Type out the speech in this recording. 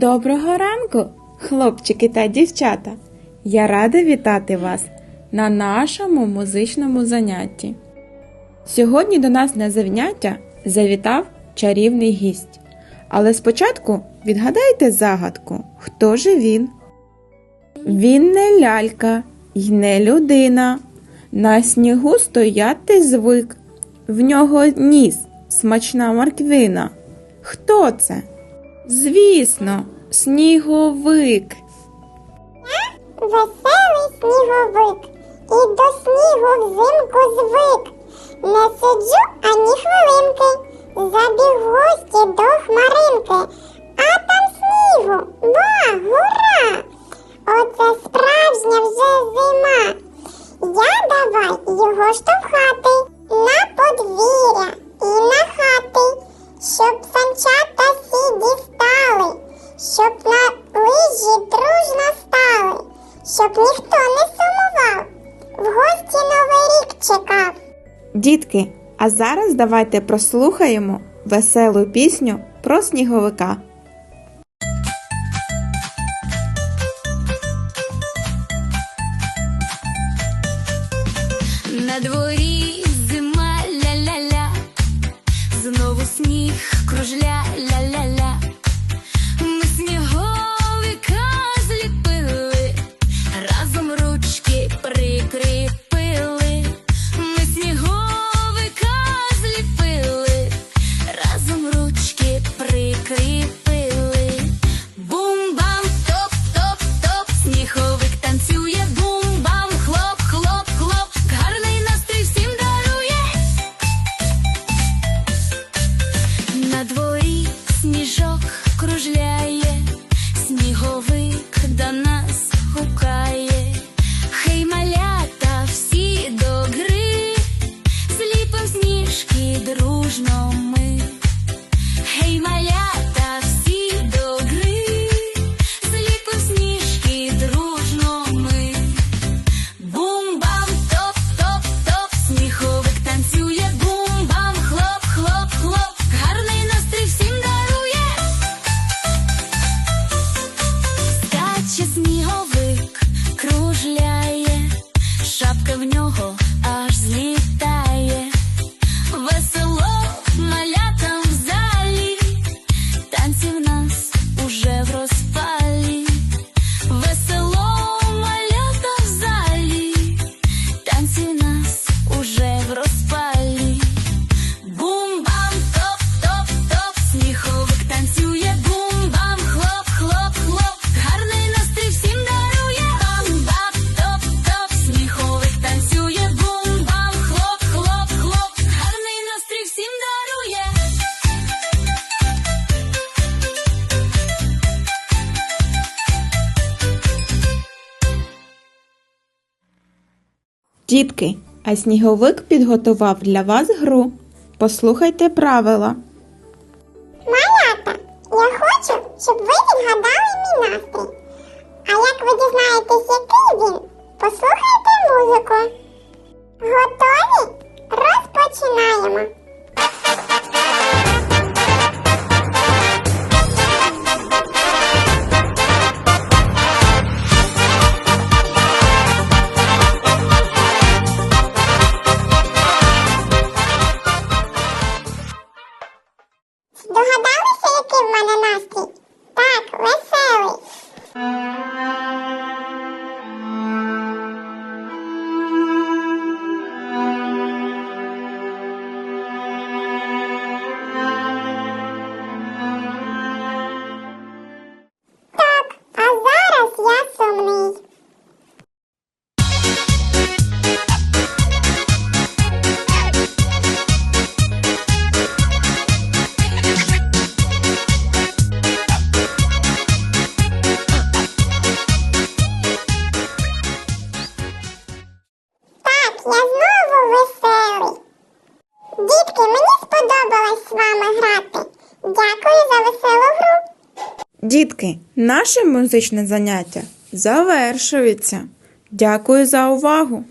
Доброго ранку, хлопчики та дівчата! Я рада вітати вас на нашому музичному занятті. Сьогодні до нас на заняття завітав чарівний гість. Але спочатку відгадайте загадку, хто же він? Він не лялька й не людина. На снігу стояти звик. В нього ніс, смачна морквина. Хто це? Звісно, сніговик. Веселий сніговик, і до снігу взимку звик. Не сиджу ані хвилинки, забіг в гості до хмаринки. Щоб ніхто не сумував, в гості новий рік чекав. Дітки, а зараз давайте прослухаємо веселу пісню про сніговика. На дворі зима ля-ля-ля, знову сніг кружля ля-ля-ля. os nomes. Дітки, а сніговик підготував для вас гру. Послухайте правила. Малята, я хочу, щоб ви відгадали мій настрій. А як ви дізнаєтесь, який він, послухайте музику. Готові? Розпочинаємо. Догадалися, який в мене настрій? Так, веселий. Дітки, мені сподобалось з вами грати. Дякую за веселу гру. Дітки, наше музичне заняття завершується. Дякую за увагу!